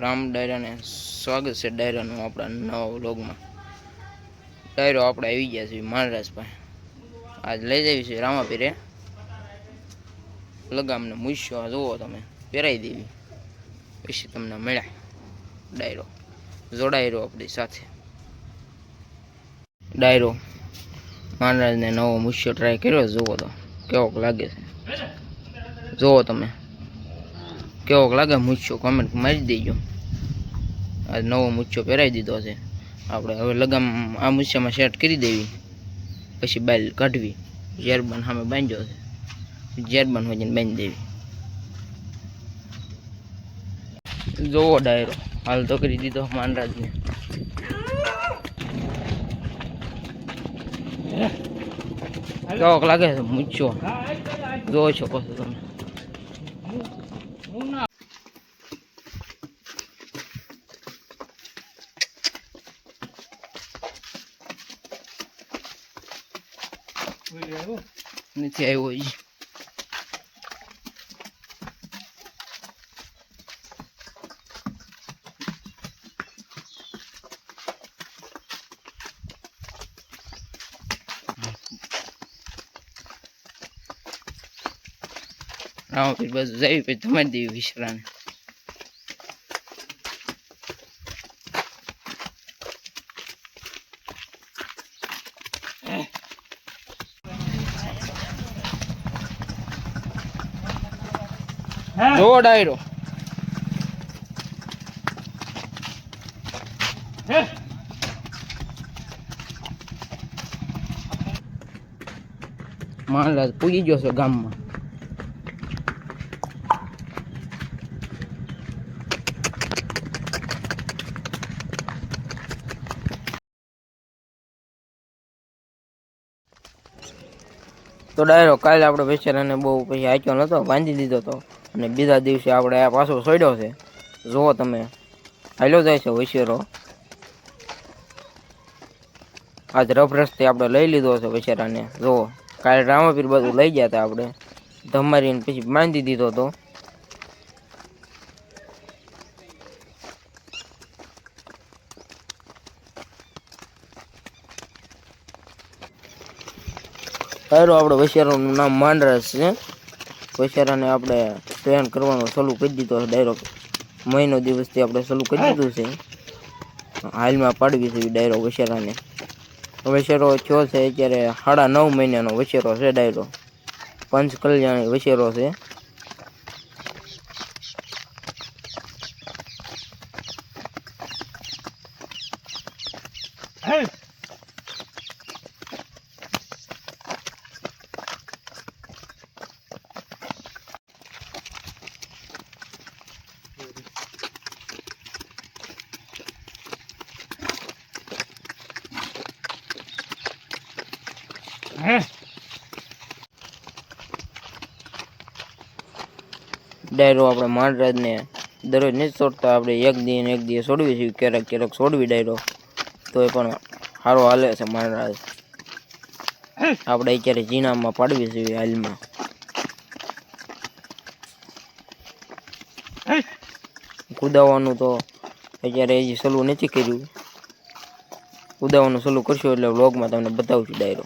રામ ડાયરાને સ્વાગત છે ડાયરાનું આપણા નવા વ્લોગમાં. ડાયરો આપણે આવી ગયા છીએ મહારાજ પાસે આજ લઈ જવી છે રામાપીરે લગામને મૂછ્યો આ જુઓ તમે પહેરાવી દેવી. પછી તમને મળ્યા ડાયરો. જોડાયેલો આપણી સાથે. ડાયરો, મહારાજને નવો મૂછ્યો ટ્રાય કર્યો જુઓ તો કેવોક લાગે છે. જુઓ તમે, કેવોક લાગે મૂછ્યો કમેન્ટ મારી દેજો. આજ નવો મૂછ્યો પહેરાવી દીધો છે. આપણે હવે લગામ આ મૂછામાં સેટ કરી દેવી. પછી બાલ કાઢવી. ઝેરબન સામે બાંધ્યો છે. ઝેરબન હોય બાંધી દેવી. જોવો ડાયરો. હાલ તો કરી દીધો માનરાજને. ચોક લાગે છે મૂછ્યો જોવો છો પછી તમે નથી આવ્યો હજી રામાપીર બસ જઈ પછી તમારી દેવી વિશ્રાને જો ડાયરો. મહારાજ પૂજી ગયો છે ગામમાં. તો ડાયરો કાલે આપણે બેચારાને બહુ પછી આંચ્યો નહોતો બાંધી દીધો હતો અને બીજા દિવસે આપણે આ પાછો સોડ્યો છે. જુઓ તમે. હાલો જાય છે હોશિયારો આજ રફ રસ્તે આપણે લઈ લીધો છે વૈશેરાને. જુઓ. કાલે રામાપીર બધું લઈ ગયા હતા આપણે. ધમારીને પછી બાંધી દીધો હતો. ડાયરો આપણે વૈશારાનું નામ માંડરસ છે. વૈશારાને આપણે ટ્રેન કરવાનું ચાલુ કરી દીધો છે ડાયરોક મહિનો દિવસથી આપણે ચાલુ કરી દીધું છે. હાલમાં પાડવી છે ડાયરો વશેરાને વશેરો થયો છે અત્યારે સાડા નવ મહિનાનો વશેરો છે ડાયરો પંચ કલ્યાણી વશેરો છે ડાયરો આપણે માંડરાજને દરરોજ નથી છોડતા આપણે એક દી એક દી છોડવી છીએ ક્યારેક ક્યારેક છોડવી ડાયરો. તો એ પણ સારો હાલે છે માંડરાજ. આપણે અત્યારે જીનામાં પાડવી છીએ હાલમાં. કુદાવાનું તો અત્યારે હજી સલું નથી કર્યું. કુદાવાનું સલું કરશું એટલે વ્લોગમાં તમને બતાવશું ડાયરો.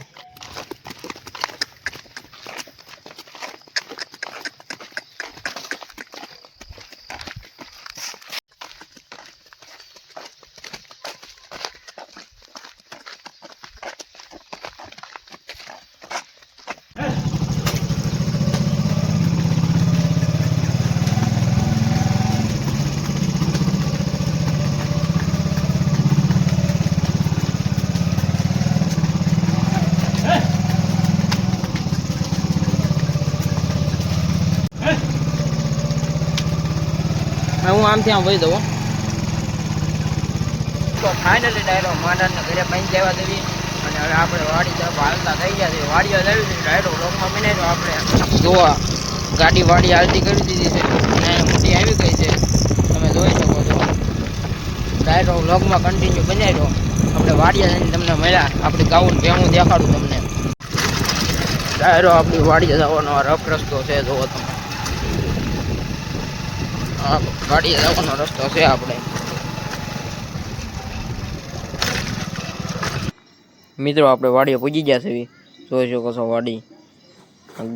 હું આમથી આમ વહી દઉં તો ફાઇનલી ડાયરો માંડરને ઘરે પાણી લેવા દેવી અને હવે આપણે વાડી તરફ હાલતા થઈ ગયા છે. વાડીઓ લેવી છે ડાયરો લોકમાં તો આપણે. જોવા ગાડી વાડી હાલતી કરી દીધી છે. અને મોટી આવી ગઈ છે. તમે જોઈ શકો છો. ડાયરો લોકમાં કન્ટિન્યુ બનાવ્યો આપણે વાડીએ જઈને તમને મળ્યા. આપણે ગાઉન ભેવું દેખાડું તમને. ડાયરો આપણી વાડીએ જવાનો રફ રસ્તો છે જોવો તમે. આ ગાડી જવાનો રસ્તો છે આપણે. મિત્રો, આપણે વાડીએ પૂજી ગયા છે જોઈ શકો છો વાડી.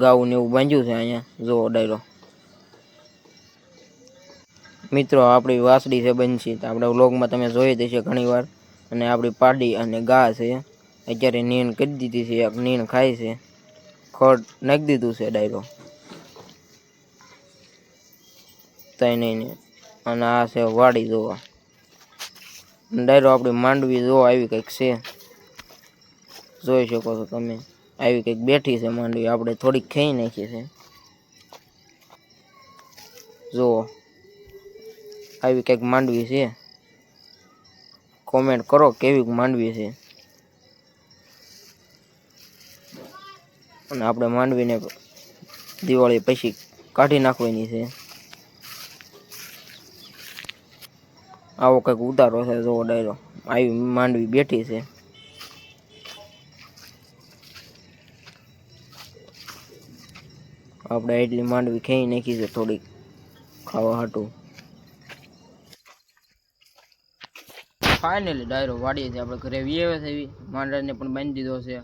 ગાઉ ને એવું બાંધ્યું છે અહીંયા. જો ડાયરો મિત્રો, આપણી વાસડી છે બનશી. તો આપણે વ્લોગમાં તમે જોઈ દેશે હશે ઘણી વાર અને આપણી પાડી અને ગા છે. અત્યારે નીણ કરી દીધી છે. નીણ ખાય છે. ખડ નાખી દીધું છે ડાયરો તઈ નહીં અને આ છે વાડી જોવા. ડાયરો આપણી માંડવી જોવા આવી કંઈક છે. જોઈ શકો છો તમે. આવી કંઈક બેઠી છે માંડવી. આપણે થોડીક ખાઈ નાખી છે. જુઓ આવી કંઈક માંડવી છે. કોમેન્ટ કરો કેવી માંડવી છે. અને આપણે માંડવીને દિવાળી પછી કાઢી નાખવાની છે. આવો કંઈક ઉતારો છે, જોવો ડાયરો. આવી માંડવી બેઠી છે. આપણે એટલી માંડવી ખાઈ નાખી છે થોડીક. ખાવા હાટું. ફાઇનલી ડાયરો વાડીએ છીએ આપણે ઘરે વીએ છે એવી. માંડરને પણ બાંધી દીધો છે.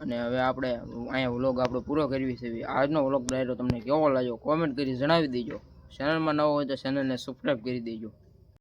અને હવે આપણે અહીંયા વ્લોગ આપણો પૂરો કરવી છે આજનો વ્લોગ ડાયરો તમને કેવો લાગ્યો? કોમેન્ટ કરી જણાવી દેજો. ચેનલમાં નવો હોય તો ચેનલને સબસ્ક્રાઈબ કરી દેજો.